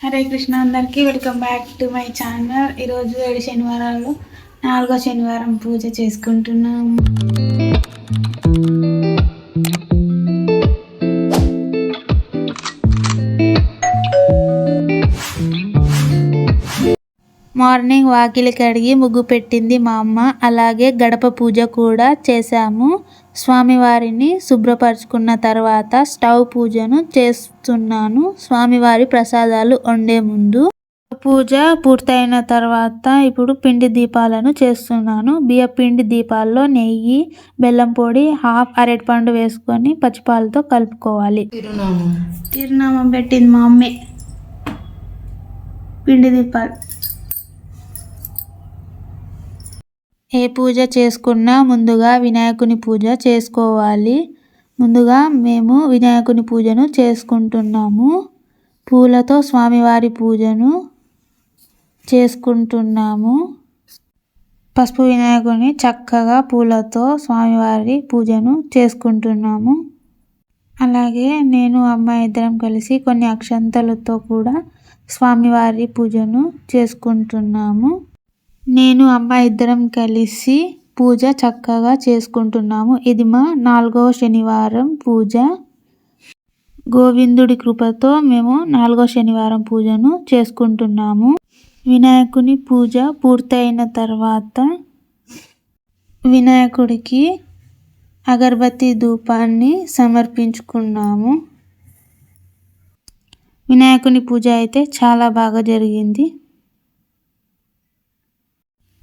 హరే కృష్ణ అందరికీ welcome back to my channel. ఈరోజు ఏడు శనివారాలు నాలుగో శనివారం పూజ చేసుకుంటున్నాం. మార్నింగ్ వాకిలి కడిగి ముగ్గు పెట్టింది మా అమ్మ. అలాగే గడప పూజ కూడా చేశాము. స్వామివారిని శుభ్రపరచుకున్న తర్వాత స్టవ్ పూజను చేస్తున్నాను. స్వామివారి ప్రసాదాలు వండే ముందు పూజ పూర్తయిన తర్వాత ఇప్పుడు పిండి దీపాలను చేస్తున్నాను. బియ్య పిండి దీపాల్లో నెయ్యి బెల్లం పొడి హాఫ్ అరటిపండు వేసుకొని పచ్చిపాలతో కలుపుకోవాలి. తిరునామం. తిరునామం పెట్టింది మా అమ్మే. పిండి దీపాలు. ఏ పూజ చేసుకున్నా ముందుగా వినాయకుని పూజ చేసుకోవాలి. ముందుగా మేము వినాయకుని పూజను చేసుకుంటున్నాము. పూలతో స్వామివారి పూజను చేసుకుంటున్నాము. పసుపు వినాయకుని చక్కగా పూలతో స్వామివారి పూజను చేసుకుంటున్నాము. అలాగే నేను అమ్మాయి ఇద్దరం కలిసి కొన్ని అక్షంతలతో కూడా స్వామివారి పూజను చేసుకుంటున్నాము. నేను అమ్మ ఇద్దరం కలిసి పూజ చక్కగా చేసుకుంటున్నాము. ఇది మా నాలుగవ శనివారం పూజ. గోవిందుడి కృపతో మేము నాలుగో శనివారం పూజను చేసుకుంటున్నాము. వినాయకుని పూజ పూర్తయిన తర్వాత వినాయకుడికి అగరబత్తి ధూపాన్ని సమర్పించుకున్నాము. వినాయకుని పూజ అయితే చాలా బాగా జరిగింది.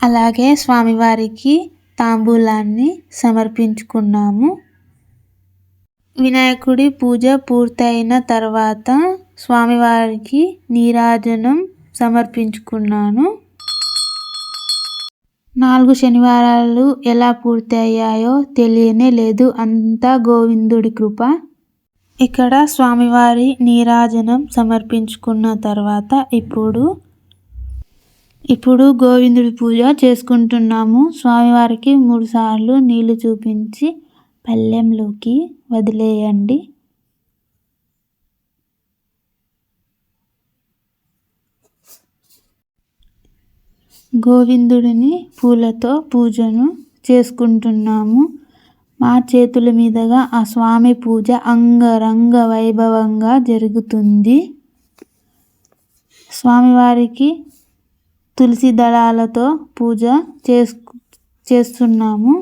అలాగే స్వామివారికి తాంబూలాన్ని సమర్పించుకున్నాము. వినాయకుడి పూజ పూర్తయిన తర్వాత స్వామివారికి నీరాజనం సమర్పించుకున్నాను. నాలుగు శనివారాలు ఎలా పూర్తి అయ్యాయో తెలియనే లేదు. అంతా గోవిందుడి కృప. ఇక్కడ స్వామివారి నీరాజనం సమర్పించుకున్న తర్వాత ఇప్పుడు ఇప్పుడు గోవిందుడి పూజ చేసుకుంటున్నాము. స్వామివారికి మూడు సార్లు నీళ్ళు చూపించి పల్లెంలోకి వదిలేయండి. గోవిందుడిని పూలతో పూజను చేసుకుంటున్నాము. మా చేతుల మీదుగా ఆ స్వామి పూజ అంగరంగ వైభవంగా జరుగుతుంది. స్వామివారికి తులసి దళాలతో పూజ చేసుకు చేస్తున్నాము.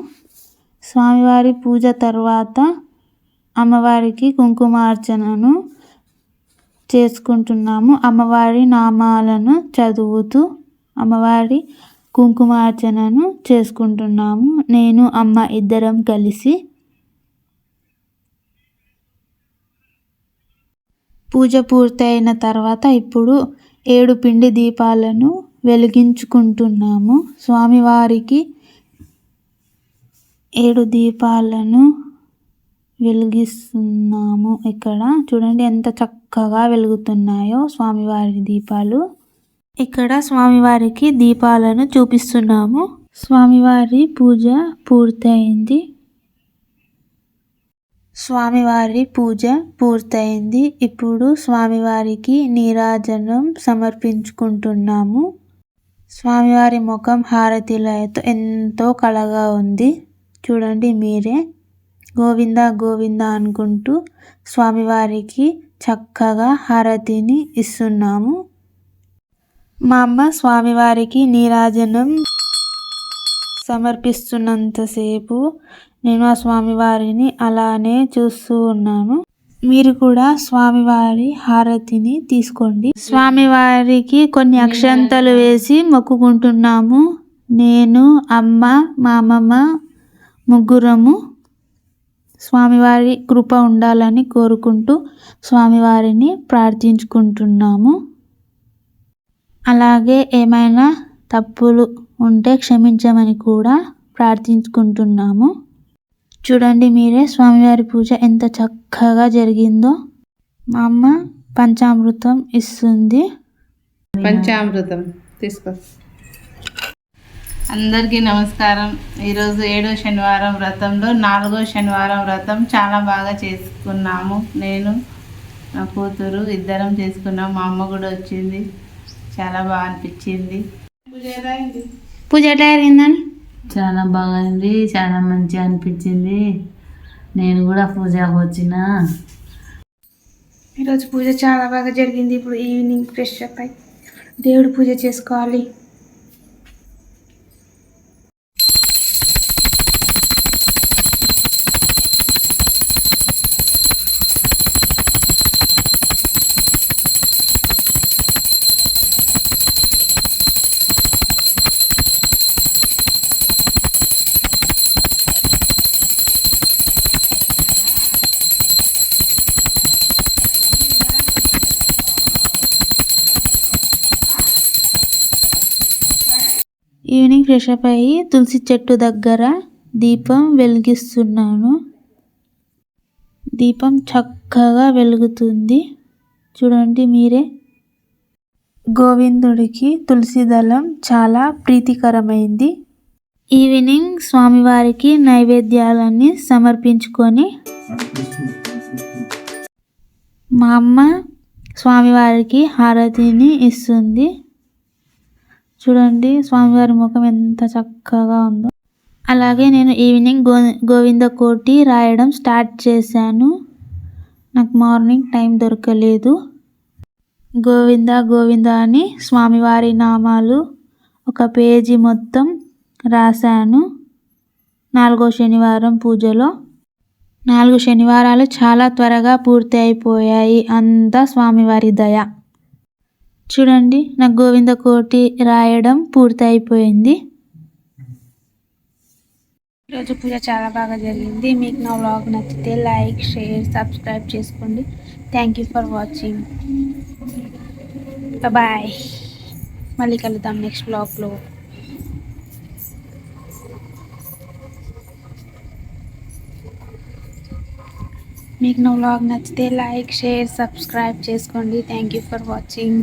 స్వామివారి పూజ తర్వాత అమ్మవారికి కుంకుమార్చనను చేసుకుంటున్నాము. అమ్మవారి నామాలను చదువుతూ అమ్మవారి కుంకుమార్చనను చేసుకుంటున్నాము. నేను అమ్మ ఇద్దరం కలిసి పూజ పూర్తయిన తర్వాత ఇప్పుడు ఏడు పిండి దీపాలను వెలిగించుకుంటున్నాము. స్వామివారికి ఏడు దీపాలను వెలిగిస్తున్నాము ఇక్కడ. చూడండి ఎంత చక్కగా వెలుగుతున్నాయో స్వామివారి దీపాలు. ఇక్కడ స్వామివారికి దీపాలను చూపిస్తున్నాము. స్వామివారి పూజ పూర్తయింది. స్వామివారి పూజ పూర్తయింది. ఇప్పుడు స్వామివారికి నీరాజనం సమర్పించుకుంటున్నాము. స్వామివారి ముఖం హారతిలతో ఎంతో కళగా ఉంది. చూడండి మీరే. గోవింద గోవింద అనుకుంటూ స్వామివారికి చక్కగా హారతిని ఇస్తున్నాము. మా అమ్మ స్వామివారికి నీరాజనం సమర్పిస్తున్నంతసేపు నేను ఆ స్వామివారిని అలానే చూస్తూ ఉన్నాను. మీరు కూడా స్వామివారి హారతిని తీసుకోండి. స్వామివారికి కొన్ని అక్షంతలు వేసి మొక్కుకుంటున్నాము. నేను అమ్మ మా అమ్మమ్మ ముగ్గురము స్వామివారి కృప ఉండాలని కోరుకుంటూ స్వామివారిని ప్రార్థించుకుంటున్నాము. అలాగే ఏమైనా తప్పులు ఉంటే క్షమించమని కూడా ప్రార్థించుకుంటున్నాము. చూడండి మీరే స్వామివారి పూజ ఎంత చక్కగా జరిగిందో. మా అమ్మ పంచామృతం ఇస్తుంది. పంచామృతం తీసుకో. అందరికీ నమస్కారం. ఈరోజు ఏడో శనివారం వ్రతంలో నాలుగో శనివారం వ్రతం చాలా బాగా చేసుకున్నాము. నేను నా కూతురు ఇద్దరం చేసుకున్నాం. మా అమ్మ కూడా వచ్చింది. చాలా బాగా అనిపించింది. పూజ పూజ ఎట్లా చాలా బాగుంది చాలా మంచిగా అనిపించింది. నేను కూడా పూజకు వచ్చిన. ఈరోజు పూజ చాలా బాగా జరిగింది. ఇప్పుడు ఈవినింగ్ ఫ్రెష్ అప్ అయి దేవుడు పూజ చేసుకోవాలి. ఈవినింగ్ ఫ్రెష్ అప్ అయ్యి తులసి చెట్టు దగ్గర దీపం వెలిగిస్తున్నాను. దీపం చక్కగా వెలుగుతుంది. చూడండి మీరే. గోవిందుడికి తులసి దళం చాలా ప్రీతికరమైంది. ఈవినింగ్ స్వామివారికి నైవేద్యాలన్నీ సమర్పించుకొని మా అమ్మ స్వామివారికి హారతిని ఇస్తుంది. చూడండి స్వామివారి ముఖం ఎంత చక్కగా ఉందో. అలాగే నేను ఈవినింగ్ గో గోవింద కోటి రాయడం స్టార్ట్ చేశాను. నాకు మార్నింగ్ టైం దొరకలేదు. గోవింద గోవింద అని స్వామివారి నామాలు ఒక పేజీ మొత్తం రాశాను. నాలుగో శనివారం పూజలో. నాలుగు శనివారాలు చాలా త్వరగా పూర్తి అయిపోయాయి. అంతా స్వామివారి దయ. చూడండి నాకు గోవింద కోటి రాయడం పూర్తి అయిపోయింది ఈరోజు పూజ చాలా బాగా జరిగింది. మీకు నా వ్లాగ్ నచ్చితే లైక్ షేర్ సబ్స్క్రైబ్ చేసుకోండి. Thank you for watching bye మళ్ళీ కలుద్దాం నెక్స్ట్ బ్లాగ్లో మీకు నా వ్లాగ్ నచ్చితే లైక్ షేర్ సబ్స్క్రైబ్ చేసుకోండి. Thank you for watching